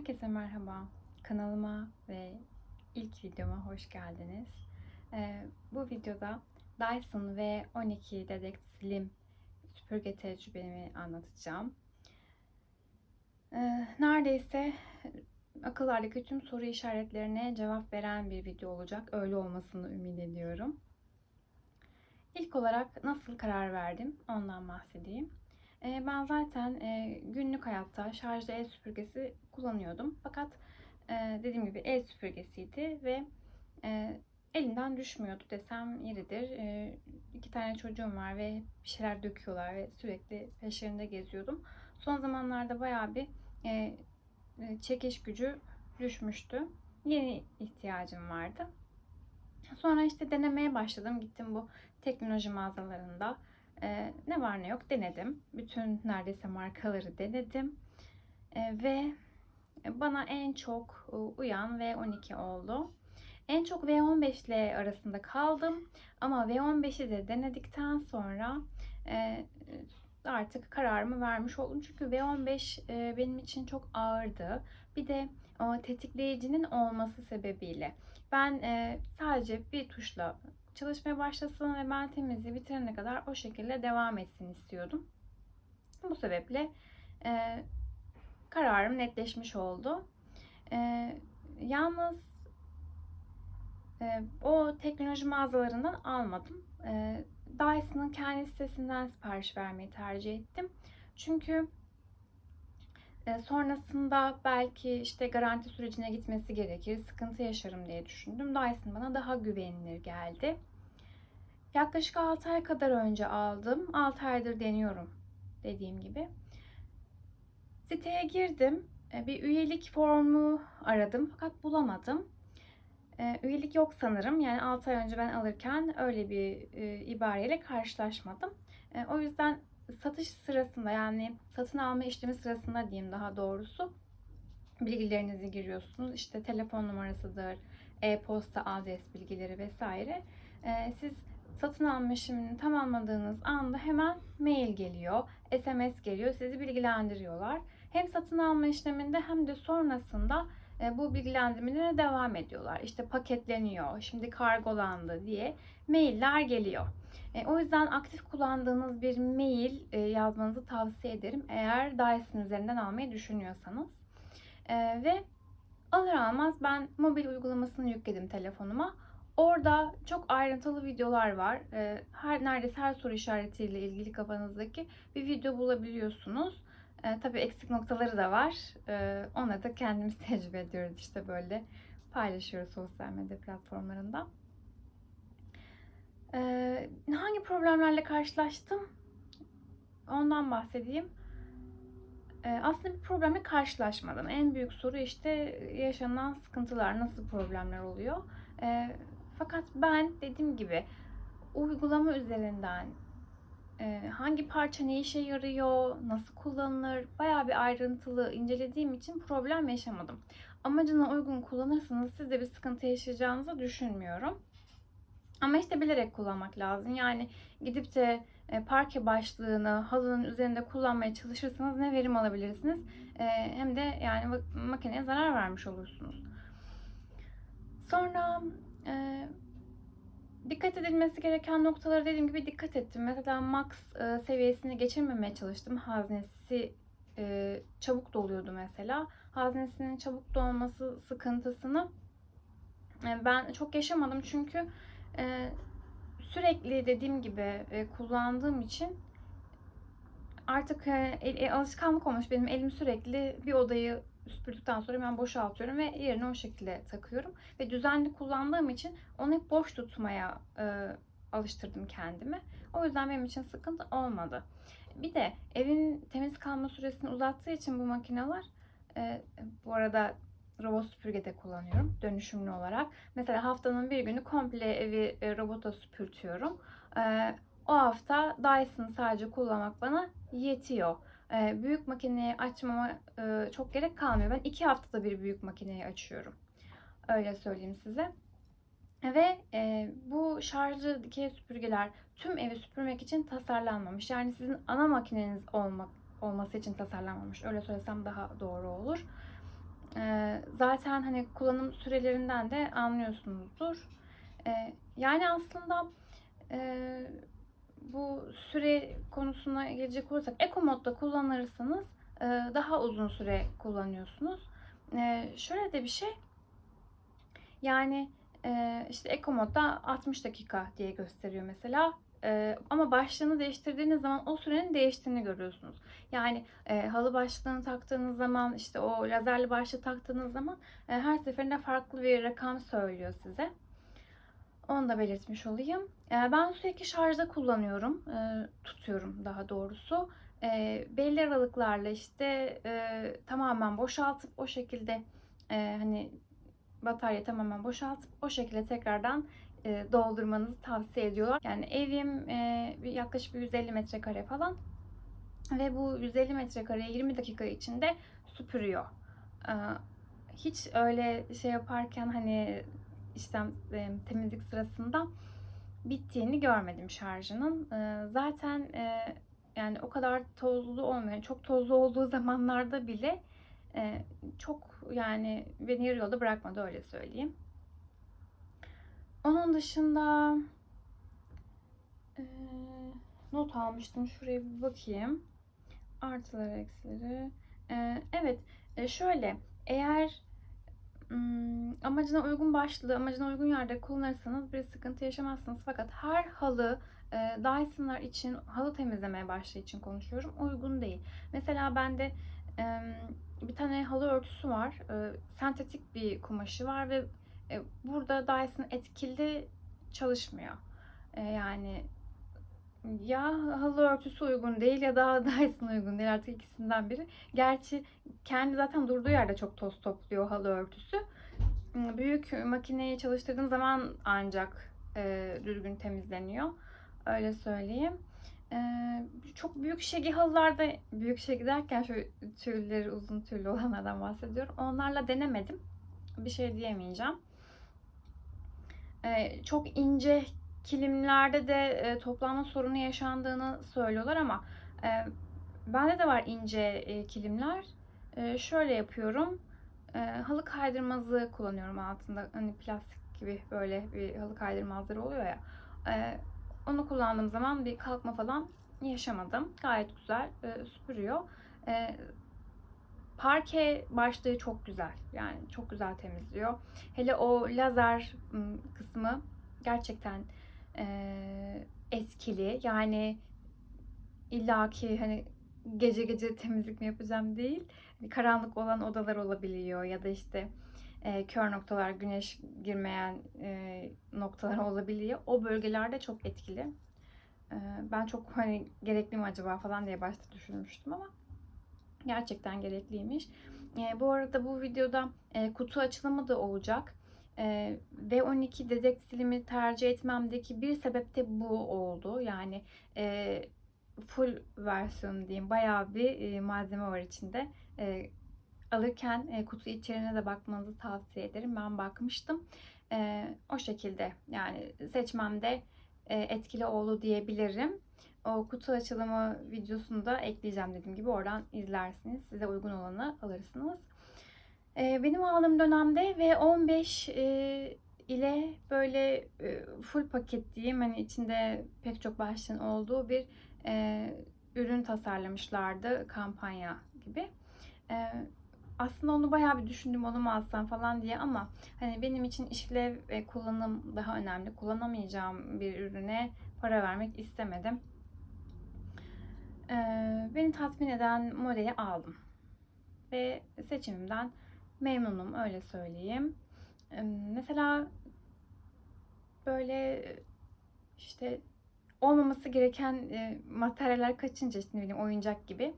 Herkese merhaba. Kanalıma ve ilk videoma hoş geldiniz. Ee, bu videoda Dyson V12 Dedekt Slim süpürge tecrübemi anlatacağım. Ee, neredeyse akıllardaki tüm soru işaretlerine cevap veren bir video olacak. Öyle olmasını ümit ediyorum. İlk olarak nasıl karar verdim ondan bahsedeyim. E, ben zaten e, günlük hayatta şarjlı el süpürgesi kullanıyordum. Fakat e, dediğim gibi el süpürgesiydi ve e, elimden düşmüyordu desem yeridir. E, iki tane çocuğum var ve bir şeyler döküyorlar ve sürekli peşlerinde geziyordum. Son zamanlarda bayağı bir e, çekiş gücü düşmüştü. Yeni ihtiyacım vardı. Sonra işte denemeye başladım. Gittim bu teknoloji mağazalarında e, ne var ne yok denedim. Bütün neredeyse markaları denedim. E, ve bana en çok uyan V12 oldu. En çok V15 ile arasında kaldım. Ama V15'i de denedikten sonra e, artık kararımı vermiş oldum. Çünkü V15 e, benim için çok ağırdı. Bir de o tetikleyicinin olması sebebiyle ben e, sadece bir tuşla çalışmaya başlasın ve ben temizliği bitirene kadar o şekilde devam etsin istiyordum. Bu sebeple e, kararım netleşmiş oldu. E, yalnız e, o teknoloji mağazalarından almadım. E, Dyson'ın kendi sitesinden sipariş vermeyi tercih ettim. Çünkü sonrasında belki işte garanti sürecine gitmesi gerekir, sıkıntı yaşarım diye düşündüm. Dyson bana daha güvenilir geldi. Yaklaşık 6 ay kadar önce aldım. 6 aydır deniyorum dediğim gibi. Siteye girdim. E, bir üyelik formu aradım fakat bulamadım. E, üyelik yok sanırım. Yani 6 ay önce ben alırken öyle bir ibareyle karşılaşmadım. O yüzden satış sırasında yani satın alma işlemi sırasında diyeyim daha doğrusu bilgilerinizi giriyorsunuz. İşte telefon numarasıdır, e-posta adres bilgileri vesaire. Ee, siz satın alma işlemini tamamladığınız anda hemen mail geliyor, SMS geliyor, sizi bilgilendiriyorlar. Hem satın alma işleminde hem de sonrasında e, bu bilgilendirmelere devam ediyorlar. İşte paketleniyor, şimdi kargolandı diye mailler geliyor. E, o yüzden aktif kullandığınız bir mail e, yazmanızı tavsiye ederim eğer Dyson üzerinden almayı düşünüyorsanız. E, ve alır almaz ben mobil uygulamasını yükledim telefonuma. Orada çok ayrıntılı videolar var. E, her neredeyse her soru işaretiyle ilgili kafanızdaki bir video bulabiliyorsunuz. E, tabii eksik noktaları da var. E, onları da kendimiz tecrübe ediyoruz işte böyle paylaşıyoruz sosyal medya platformlarında. Ee, hangi problemlerle karşılaştım? Ondan bahsedeyim. Ee, aslında bir problemle karşılaşmadım. En büyük soru işte yaşanan sıkıntılar, nasıl problemler oluyor. Ee, fakat ben dediğim gibi uygulama üzerinden hangi parça ne işe yarıyor, nasıl kullanılır bayağı bir ayrıntılı incelediğim için problem yaşamadım. Amacına uygun kullanırsanız siz de bir sıkıntı yaşayacağınızı düşünmüyorum. Ama işte bilerek kullanmak lazım. Yani gidip de e, parke başlığını halının üzerinde kullanmaya çalışırsanız ne verim alabilirsiniz e, hem de yani makineye zarar vermiş olursunuz. Sonra e, dikkat edilmesi gereken noktalara dediğim gibi dikkat ettim. Mesela max seviyesini geçirmemeye çalıştım. Haznesi çabuk doluyordu mesela. Haznesinin çabuk dolması sıkıntısını ben çok yaşamadım çünkü ee, sürekli dediğim gibi e, kullandığım için artık e, e, alışkanlık olmuş. Benim elim sürekli bir odayı süpürdükten sonra ben boşaltıyorum ve yerine o şekilde takıyorum. Ve düzenli kullandığım için onu hep boş tutmaya e, alıştırdım kendimi. O yüzden benim için sıkıntı olmadı. Bir de evin temiz kalma süresini uzattığı için bu makineler e, bu arada robot süpürge de kullanıyorum dönüşümlü olarak. Mesela haftanın bir günü komple evi e, robota süpürtüyorum. E, o hafta Dyson sadece kullanmak bana yetiyor. E, büyük makineyi açmama çok gerek kalmıyor. Ben iki haftada bir büyük makineyi açıyorum. Öyle söyleyeyim size. Ve e, bu şarjlı dikey süpürgeler tüm evi süpürmek için tasarlanmamış. Yani sizin ana makineniz olmak olması için tasarlanmamış. Öyle söylesem daha doğru olur. Zaten hani kullanım sürelerinden de anlıyorsunuzdur. Yani aslında bu süre konusuna gelecek olursak Eco modda kullanırsanız daha uzun süre kullanıyorsunuz. Şöyle de bir şey. Yani işte Eco modda 60 dakika diye gösteriyor mesela. E, ama başlığını değiştirdiğiniz zaman o sürenin değiştiğini görüyorsunuz. Yani e, halı başlığını taktığınız zaman işte o lazerli başlığı taktığınız zaman e, her seferinde farklı bir rakam söylüyor size. Onu da belirtmiş olayım. E, ben sürekli şarjda kullanıyorum. E, tutuyorum daha doğrusu. E, belli aralıklarla işte e, tamamen boşaltıp o şekilde e, hani batarya tamamen boşaltıp o şekilde tekrardan e, doldurmanızı tavsiye ediyorlar. Yani evim e, yaklaşık bir 150 metrekare falan ve bu 150 metrekareyi 20 dakika içinde süpürüyor. E, hiç öyle şey yaparken hani işlem e, temizlik sırasında bittiğini görmedim şarjının. E, zaten e, yani o kadar tozlu olmuyor. Çok tozlu olduğu zamanlarda bile e, çok yani beni yarı yolda bırakmadı öyle söyleyeyim. Onun dışında e, not almıştım. Şuraya bir bakayım. Artıları, eksileri. E, evet, e, şöyle. Eğer hmm, amacına uygun başlığı, amacına uygun yerde kullanırsanız bir sıkıntı yaşamazsınız. Fakat her halı e, Dyson'lar için, halı temizlemeye başladığı için konuşuyorum. Uygun değil. Mesela bende bir tane halı örtüsü var. Sentetik bir kumaşı var ve e, burada Dyson etkili çalışmıyor. E, yani ya halı örtüsü uygun değil ya da Dyson uygun değil artık ikisinden biri. Gerçi kendi zaten durduğu yerde çok toz topluyor halı örtüsü. Büyük makineyi çalıştırdığım zaman ancak e, düzgün temizleniyor. Öyle söyleyeyim. E, çok büyük şegi halılarda, büyük şegi derken şu tülleri uzun tüllü olanlardan bahsediyorum. Onlarla denemedim. Bir şey diyemeyeceğim. E, çok ince kilimlerde de e, toplanma sorunu yaşandığını söylüyorlar ama e, bende de var ince e, kilimler. E, şöyle yapıyorum. Halı kaydırmazı kullanıyorum altında. Hani plastik gibi böyle bir halı kaydırmazları oluyor ya. Onu kullandığım zaman bir kalkma falan yaşamadım. Gayet güzel e, süpürüyor. Parke başlığı çok güzel. Yani çok güzel temizliyor. Hele o lazer kısmı gerçekten e, etkili. Yani illaki hani gece gece temizlik mi yapacağım değil. Hani karanlık olan odalar olabiliyor ya da işte e, kör noktalar, güneş girmeyen e, noktalar olabiliyor. O bölgelerde çok etkili. E, ben çok hani gerekli mi acaba falan diye başta düşünmüştüm ama gerçekten gerekliymiş. E, bu arada bu videoda e, kutu açılımı da olacak. E, V12 dedek silimi tercih etmemdeki bir sebep de bu oldu. Yani e, full versiyon diyeyim. Bayağı bir e, malzeme var içinde. E, alırken e, kutu içeriğine de bakmanızı tavsiye ederim. Ben bakmıştım. E, o şekilde yani seçmemde e, etkili oldu diyebilirim. O kutu açılımı videosunu da ekleyeceğim dediğim gibi oradan izlersiniz. Size uygun olanı alırsınız. E, benim aldığım dönemde V15 e, ile böyle e, full paket diyeyim hani içinde pek çok başlığın olduğu bir e, ürün tasarlamışlardı kampanya gibi. E, aslında onu bayağı bir düşündüm onu mu alsam falan diye ama hani benim için işlev ve kullanım daha önemli. Kullanamayacağım bir ürüne para vermek istemedim. E, beni tatmin eden modeli aldım. Ve seçimimden memnunum öyle söyleyeyim. E, mesela böyle işte olmaması gereken e, materyaller kaçınca işte ne bileyim oyuncak gibi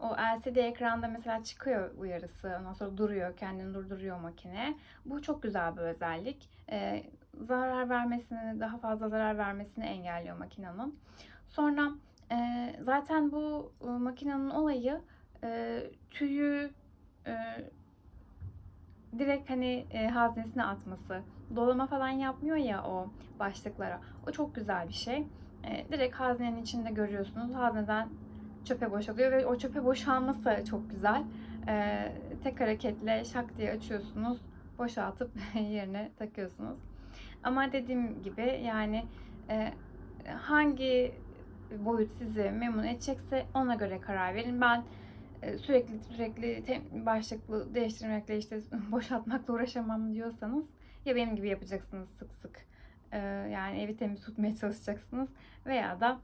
o LCD ekranda mesela çıkıyor uyarısı. Ondan sonra duruyor, kendini durduruyor makine. Bu çok güzel bir özellik. Ee, zarar vermesini, daha fazla zarar vermesini engelliyor makinenin. Sonra e, zaten bu e, makinenin olayı e, tüyü e, direkt hani e, haznesine atması. Dolama falan yapmıyor ya o başlıklara. O çok güzel bir şey. E, direkt haznenin içinde görüyorsunuz. Hazneden çöpe boşalıyor ve o çöpe boşalması çok güzel. Ee, tek hareketle şak diye açıyorsunuz, boşaltıp yerine takıyorsunuz. Ama dediğim gibi yani e, hangi boyut sizi memnun edecekse ona göre karar verin. Ben e, sürekli sürekli başlıklı değiştirmekle işte boşaltmakla uğraşamam diyorsanız ya benim gibi yapacaksınız sık sık. E, yani evi temiz tutmaya çalışacaksınız veya da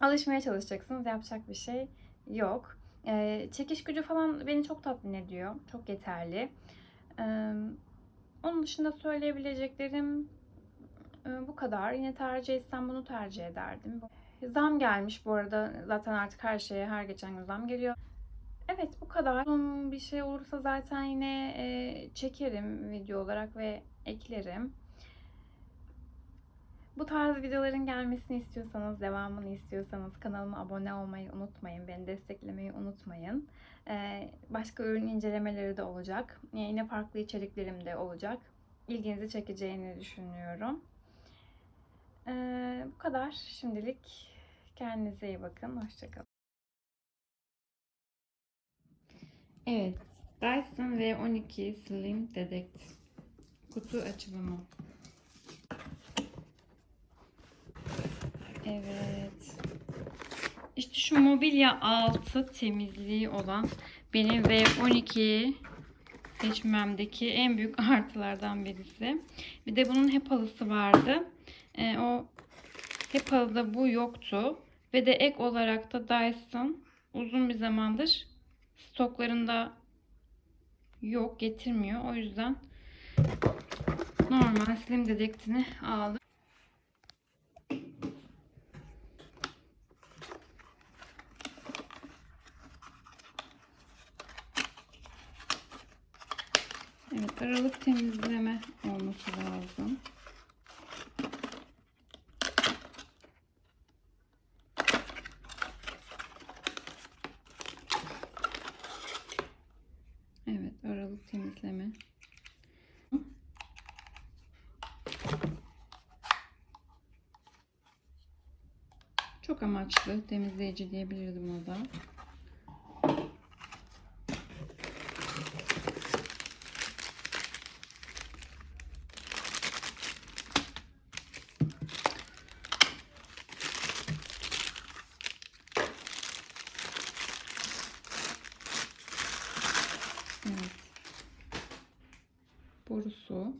alışmaya çalışacaksınız. Yapacak bir şey yok. E, çekiş gücü falan beni çok tatmin ediyor. Çok yeterli. Onun dışında söyleyebileceklerim bu kadar. Yine tercih etsem bunu tercih ederdim. Zam gelmiş bu arada. Zaten artık her şeye her geçen gün zam geliyor. Evet bu kadar. Son bir şey olursa zaten yine e, çekerim video olarak ve eklerim. Bu tarz videoların gelmesini istiyorsanız, devamını istiyorsanız kanalıma abone olmayı unutmayın. Beni desteklemeyi unutmayın. Ee, başka ürün incelemeleri de olacak. Yine farklı içeriklerim de olacak. İlginizi çekeceğini düşünüyorum. Ee, bu kadar şimdilik. Kendinize iyi bakın. Hoşçakalın. Evet. Dyson V12 Slim Detect kutu açılımı. Evet. İşte şu mobilya altı temizliği olan benim V12 seçmemdeki en büyük artılardan birisi. Bir de bunun hep halısı vardı. Ee, o hep halıda bu yoktu. Ve de ek olarak da Dyson uzun bir zamandır stoklarında yok getirmiyor. O yüzden normal slim dedektini aldım. Evet aralık temizleme olması lazım. Evet aralık temizleme. Çok amaçlı temizleyici diyebiliriz buna da. Evet. Borusu.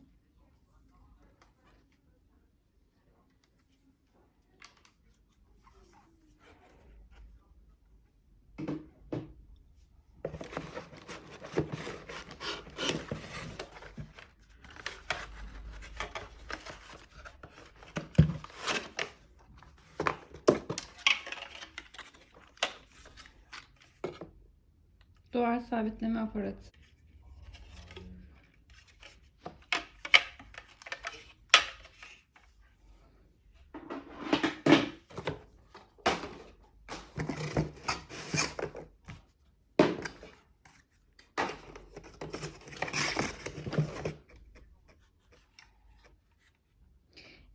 Duvar sabitleme aparatı.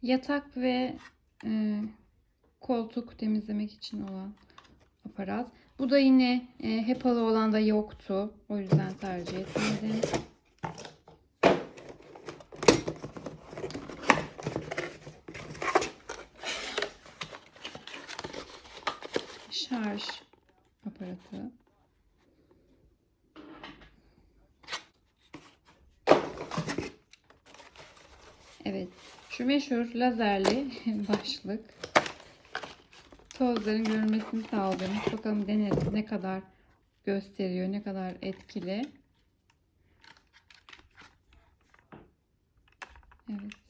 Yatak ve e, koltuk temizlemek için olan aparat. Bu da yine e, hepalı olan da yoktu. O yüzden tercih etmedim. Şarj aparatı. Evet. Şu meşhur lazerli başlık. Tozların görünmesini sağlıyormuş. Bakalım deneriz ne kadar gösteriyor, ne kadar etkili. Evet.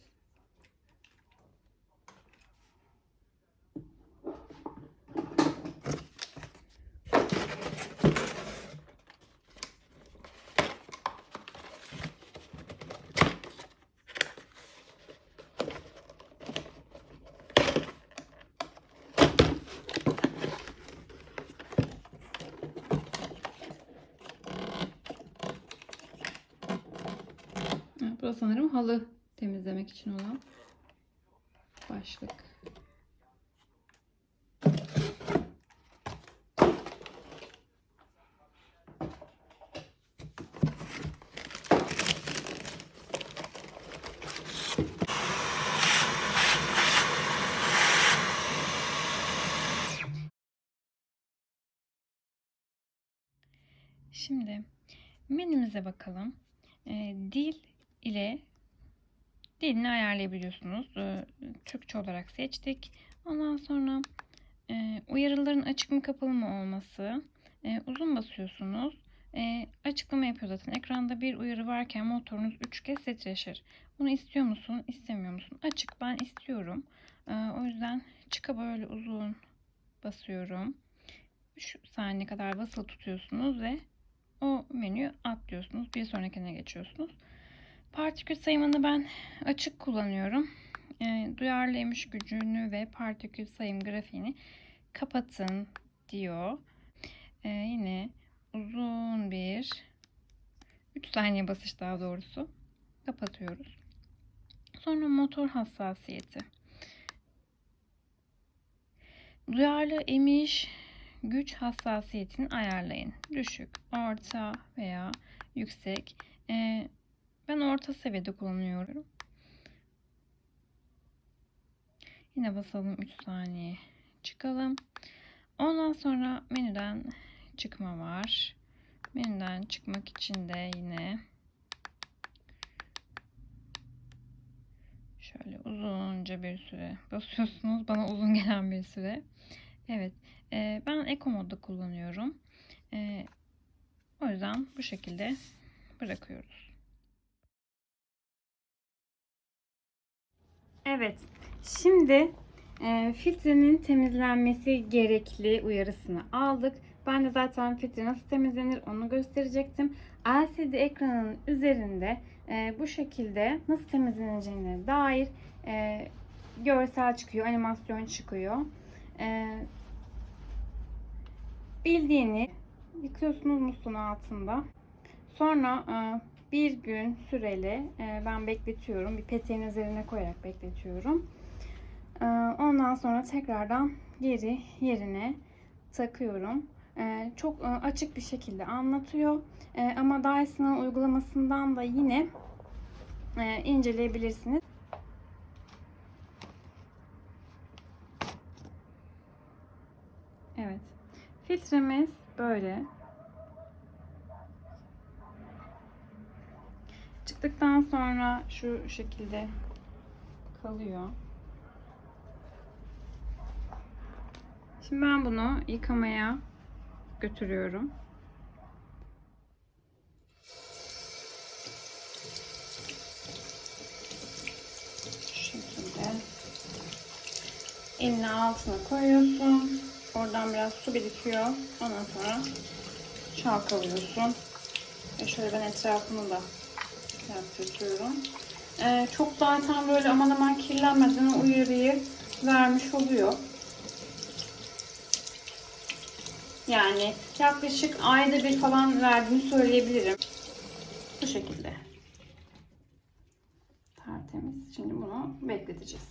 Evet, bu da sanırım halı temizlemek için olan başlık. Şimdi menümüze bakalım. Ee, dil ile dilini ayarlayabiliyorsunuz. Ee, Türkçe olarak seçtik. Ondan sonra e, uyarıların açık mı kapalı mı olması. E, uzun basıyorsunuz. E, açıklama yapıyor zaten. Ekranda bir uyarı varken motorunuz 3 kez titreşir. Bunu istiyor musun, istemiyor musun? Açık ben istiyorum. E, o yüzden çıka böyle uzun basıyorum. 3 saniye kadar basılı tutuyorsunuz ve o menüyü atlıyorsunuz. Bir sonrakine geçiyorsunuz. Partikül sayımını ben açık kullanıyorum. E, duyarlı emiş gücünü ve partikül sayım grafiğini kapatın diyor. E, yine uzun bir 3 saniye basış daha doğrusu kapatıyoruz. Sonra motor hassasiyeti. Duyarlı emiş güç hassasiyetini ayarlayın. Düşük, orta veya yüksek. Ee, ben orta seviyede kullanıyorum. Yine basalım 3 saniye. Çıkalım. Ondan sonra menüden çıkma var. Menüden çıkmak için de yine şöyle uzunca bir süre basıyorsunuz. Bana uzun gelen bir süre. Evet. E, ben Eco modda kullanıyorum. E, o yüzden bu şekilde bırakıyoruz. Evet. Şimdi e, filtrenin temizlenmesi gerekli uyarısını aldık. Ben de zaten filtre nasıl temizlenir onu gösterecektim. LCD ekranın üzerinde e, bu şekilde nasıl temizleneceğine dair e, görsel çıkıyor, animasyon çıkıyor. E, bildiğini yıkıyorsunuz musluğun altında. Sonra e, bir gün süreli e, ben bekletiyorum. Bir peteğin üzerine koyarak bekletiyorum. E, ondan sonra tekrardan geri yerine takıyorum. Çok açık bir şekilde anlatıyor. Ama Dyson'ın uygulamasından da yine inceleyebilirsiniz. Evet. Filtremiz böyle. Çıktıktan sonra şu şekilde kalıyor. Şimdi ben bunu yıkamaya götürüyorum. Şu şekilde. Elini altına koyuyorsun. Oradan biraz su birikiyor. Ondan sonra çalkalıyorsun. Ve şöyle ben etrafını da yaptırıyorum. Ee, çok zaten böyle aman aman kirlenmeden uyarıyı vermiş oluyor. Yani yaklaşık ayda bir falan verdiğini söyleyebilirim. Bu şekilde. Tertemiz. Şimdi bunu bekleteceğiz.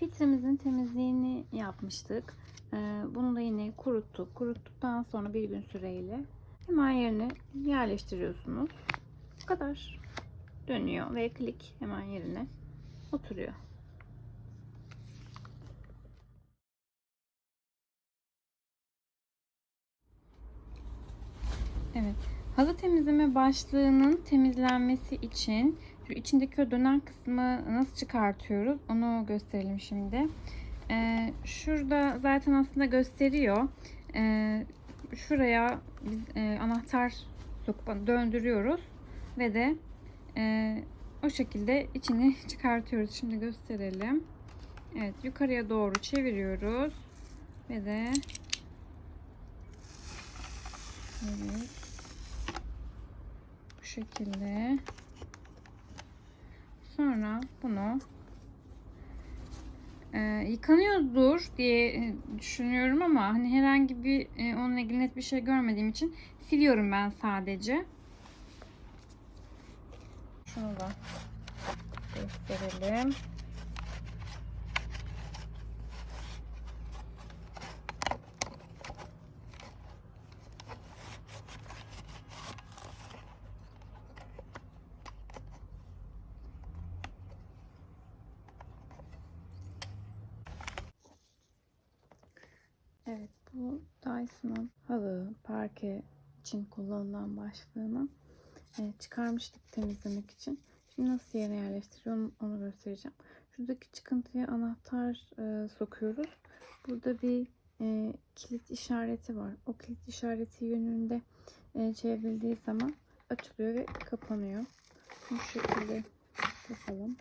Filtremizin temizliğini yapmıştık. Ee, Bunu da yine kuruttuk. Kuruttuktan sonra bir gün süreyle hemen yerine yerleştiriyorsunuz. Bu kadar. Dönüyor ve klik hemen yerine oturuyor. Evet. Halı temizleme başlığının temizlenmesi için içindeki o dönen kısmı nasıl çıkartıyoruz onu gösterelim şimdi. Ee, şurada zaten aslında gösteriyor. Ee, şuraya biz e, anahtar sokup döndürüyoruz ve de e, o şekilde içini çıkartıyoruz. Şimdi gösterelim. Evet yukarıya doğru çeviriyoruz ve de evet bu şekilde sonra bunu e, yıkanıyordur diye e, düşünüyorum ama hani herhangi bir e, onunla ilgili net bir şey görmediğim için siliyorum ben sadece. Şunu da gösterelim. Evet bu Dyson'ın halı, parke için kullanılan başlığını e, çıkarmıştık temizlemek için. Şimdi nasıl yerine yerleştiriyorum onu göstereceğim. Şuradaki çıkıntıya anahtar e, sokuyoruz. Burada bir e, kilit işareti var. O kilit işareti yönünde e, çevrildiği zaman açılıyor ve kapanıyor. Bu şekilde yapalım.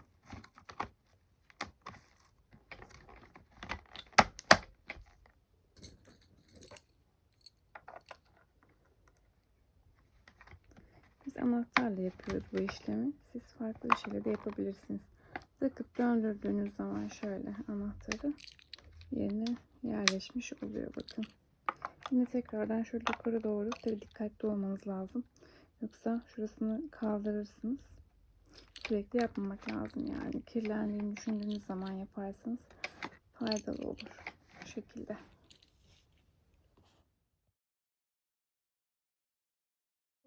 Anahtarla yapıyoruz bu işlemi. Siz farklı bir şekilde de yapabilirsiniz. Sıkıp döndürdüğünüz zaman şöyle anahtarı yerine yerleşmiş oluyor bakın. Yine tekrardan şöyle yukarı doğru tabii dikkatli olmanız lazım. Yoksa şurasını kaldırırsınız. Sürekli yapmamak lazım yani. Kirlendiğini düşündüğünüz zaman yaparsanız faydalı olur. Bu şekilde.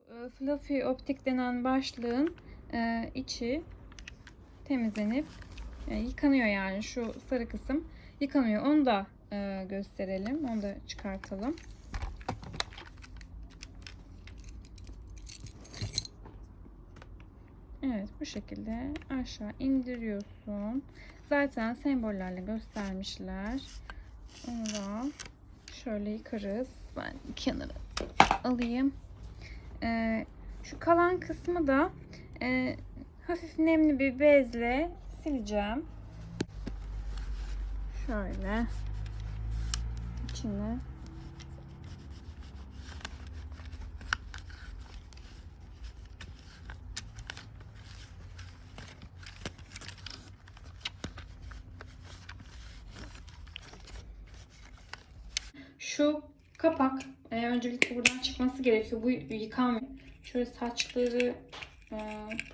Fluffy optik denen başlığın e, içi temizlenip e, yıkanıyor yani şu sarı kısım yıkanıyor. Onu da e, gösterelim. Onu da çıkartalım. Evet bu şekilde aşağı indiriyorsun. Zaten sembollerle göstermişler. Onu da şöyle yıkarız. Ben kenara alayım. Ee, şu kalan kısmı da e, hafif nemli bir bezle sileceğim. Şöyle. İçine. Şu kapak. e, öncelikle buradan çıkması gerekiyor. Bu yıkanmıyor. Şöyle saçları e,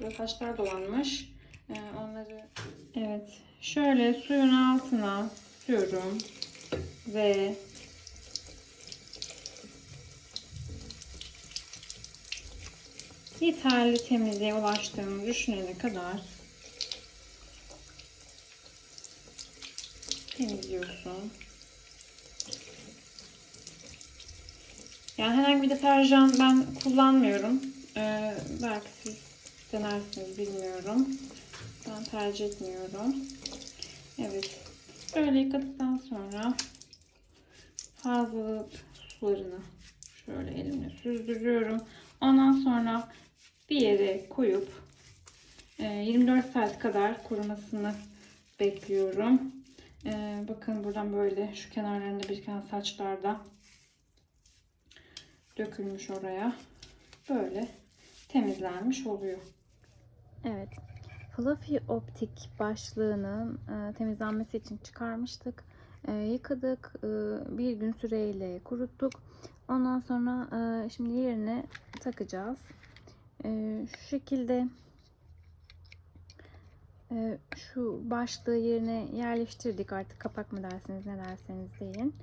burada saçlar dolanmış. E, onları evet şöyle suyun altına sürüyorum ve yeterli temizliğe ulaştığımı düşünene kadar temizliyorsun. Yani herhangi bir deterjan ben kullanmıyorum. Ee, belki siz denersiniz bilmiyorum. Ben tercih etmiyorum. Evet. Böyle yıkadıktan sonra fazlalık sularını şöyle elimle süzdürüyorum. Ondan sonra bir yere koyup 24 saat kadar kurumasını bekliyorum. Ee, bakın buradan böyle şu kenarlarında biriken saçlarda dökülmüş oraya. Böyle temizlenmiş oluyor. Evet. Fluffy optik başlığının e, temizlenmesi için çıkarmıştık. E, yıkadık. E, bir gün süreyle kuruttuk. Ondan sonra e, şimdi yerine takacağız. E, şu şekilde e, şu başlığı yerine yerleştirdik. Artık kapak mı derseniz ne derseniz deyin.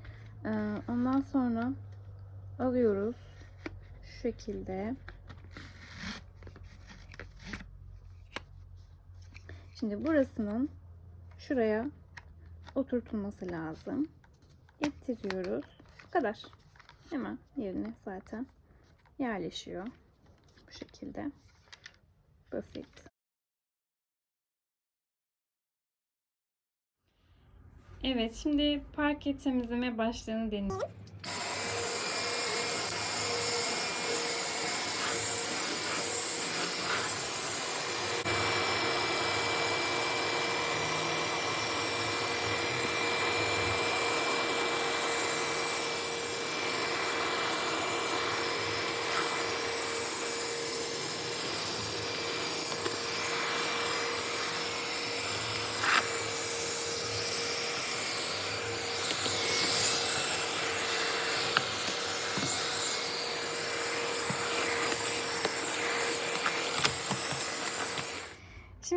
E, ondan sonra alıyoruz. Şu şekilde. Şimdi burasının şuraya oturtulması lazım. İttiriyoruz. Bu kadar. Hemen yerine zaten yerleşiyor. Bu şekilde. Basit. Evet, şimdi parke temizleme başlığını deneyeceğim.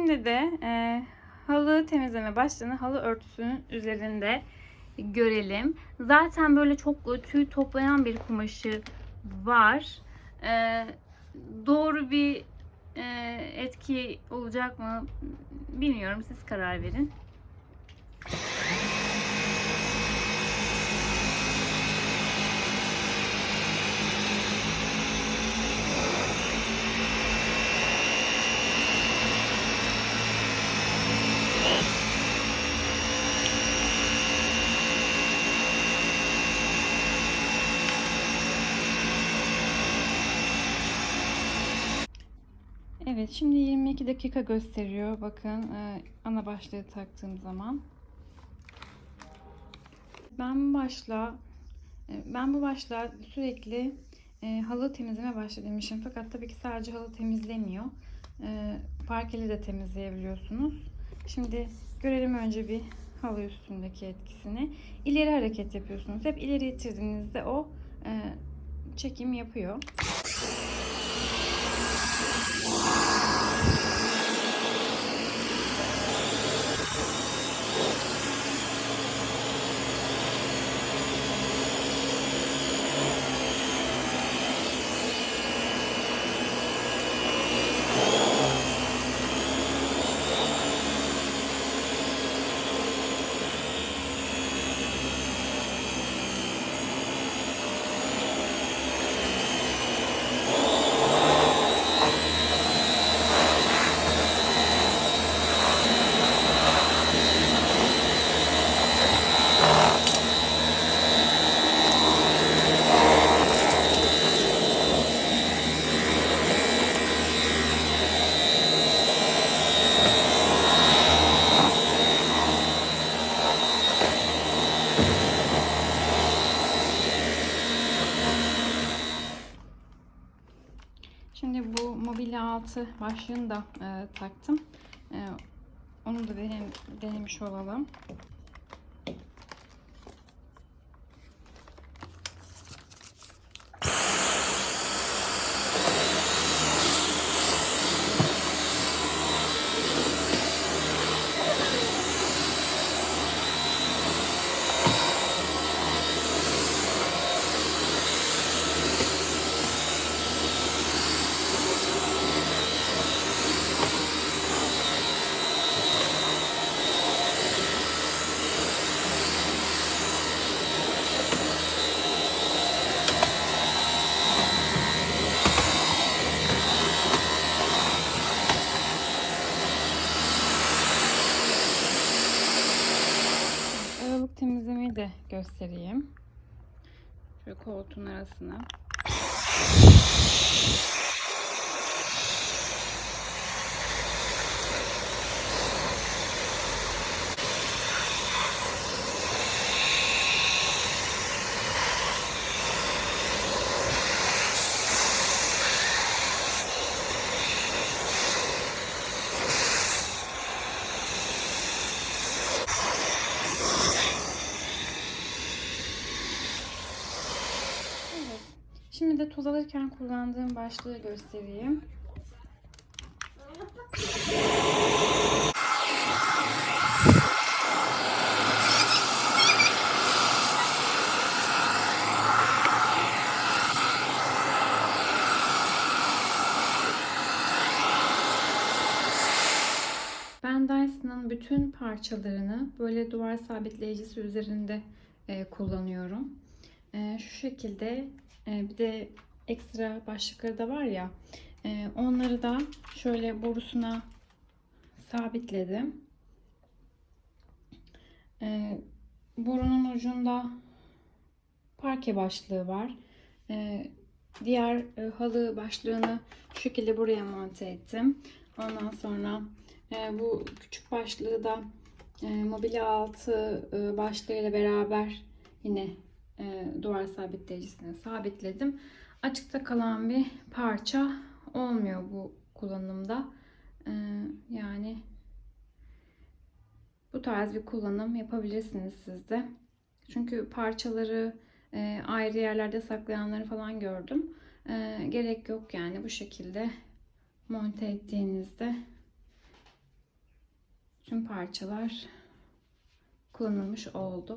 Şimdi de e, halı temizleme başlığını halı örtüsünün üzerinde görelim. Zaten böyle çok tüy toplayan bir kumaşı var. E, doğru bir e, etki olacak mı bilmiyorum. Siz karar verin. Evet şimdi 22 dakika gösteriyor. Bakın e, ana başlığı taktığım zaman. Ben başla e, ben bu başla sürekli e, halı temizleme başlamışım. Fakat tabii ki sadece halı temizlemiyor. Parkeli de temizleyebiliyorsunuz. Şimdi görelim önce bir halı üstündeki etkisini. İleri hareket yapıyorsunuz. Hep ileri itirdiğinizde o çekim yapıyor. Şimdi bu mobilya altı başlığını da e, taktım. E, onu da denem, denemiş olalım. Aralık temizlemeyi de göstereyim. Şöyle koltuğun arasına. Evet. Şimdi de toz alırken kullandığım başlığı göstereyim. Ben Dyson'ın bütün parçalarını böyle duvar sabitleyicisi üzerinde e, kullanıyorum. E, şu şekilde e, bir de ekstra başlıkları da var ya e, onları da şöyle borusuna sabitledim. E, borunun ucunda parke başlığı var. E, diğer halı başlığını şu şekilde buraya monte ettim. Ondan sonra bu küçük başlığı da mobilya altı başlığıyla beraber yine e, duvar sabitleyicisine sabitledim. Açıkta kalan bir parça olmuyor bu kullanımda. E, yani bu tarz bir kullanım yapabilirsiniz siz de. Çünkü parçaları e, ayrı yerlerde saklayanları falan gördüm. E, gerek yok yani bu şekilde monte ettiğinizde tüm parçalar kullanılmış oldu.